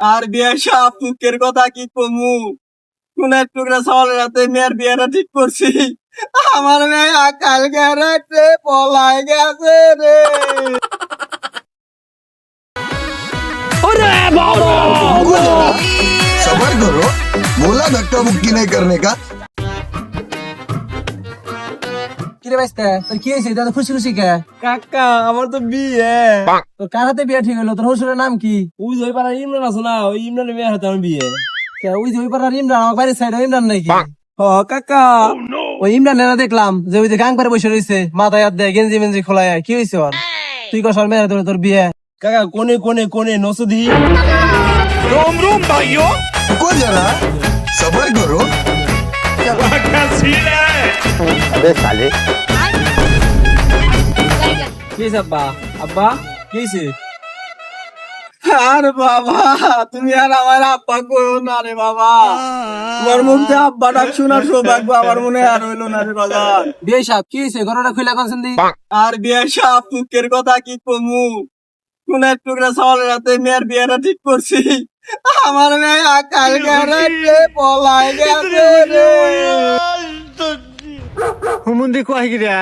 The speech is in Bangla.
আর বিয়ে সব দুঃখের কথা কি কমু কোন এক টুকরা সওয়ালের রাতে মেয়ের বিয়েটা ঠিক করছি আমার মেয়ে আকাল গেছে পলায় গেছে রে रुको जरा सबर करो बोला धक्का मुक्की नहीं करने का কিরে তোর কি হয়েছে? খুশি খুশি কে? কাকা আমার তো বিয়ে। তোর কার হাতে বিয়ে ঠিক হলো? তোর হসুরের নাম কি? ওই যে পারা ইমরান আছে না ওই ইমরানের মেয়ের হাতে আমার বিয়ে। ওই যে ওই পাড়ার ইমরান আমার বাড়ির সাইড ইমরান নাকি? ও কাকা। ওই ইমরান নেনা দেখলাম যে ওই যে গাং পারে বসে রয়েছে মাথায় হাত দেয় গেঞ্জি মেঞ্জি খোলায় কি হয়েছে ওর? তুই কসার মেয়ের হাতে তোর বিয়ে? কাকা কোনে কোনে কোনে নসুদি। রোম রোম ভাইও। সবার করো বে সালে প্লিজ আব্বা। আব্বা প্লিজ আর বাবা তুমি আর আমার আব্বা কইও না রে বাবা। তোমার মুখ দিয়ে আব্বা ডাক শোনার সৌভাগ্য আমার মনে আর হইল না রে বাবা। বিয়ে সাপ কি হয়েছে ঘটনা খুলে কনসেন দি? আর বিয়ে সাপ মুখের কথা কি কমু? কোন এক টুকরা সওয়ালের রাতে মেয়ের বিয়েটা ঠিক করছি। আমার মেয়ে আকাল গেলে পলায় গেছে রে। হুমুন্দি কয় গিরা?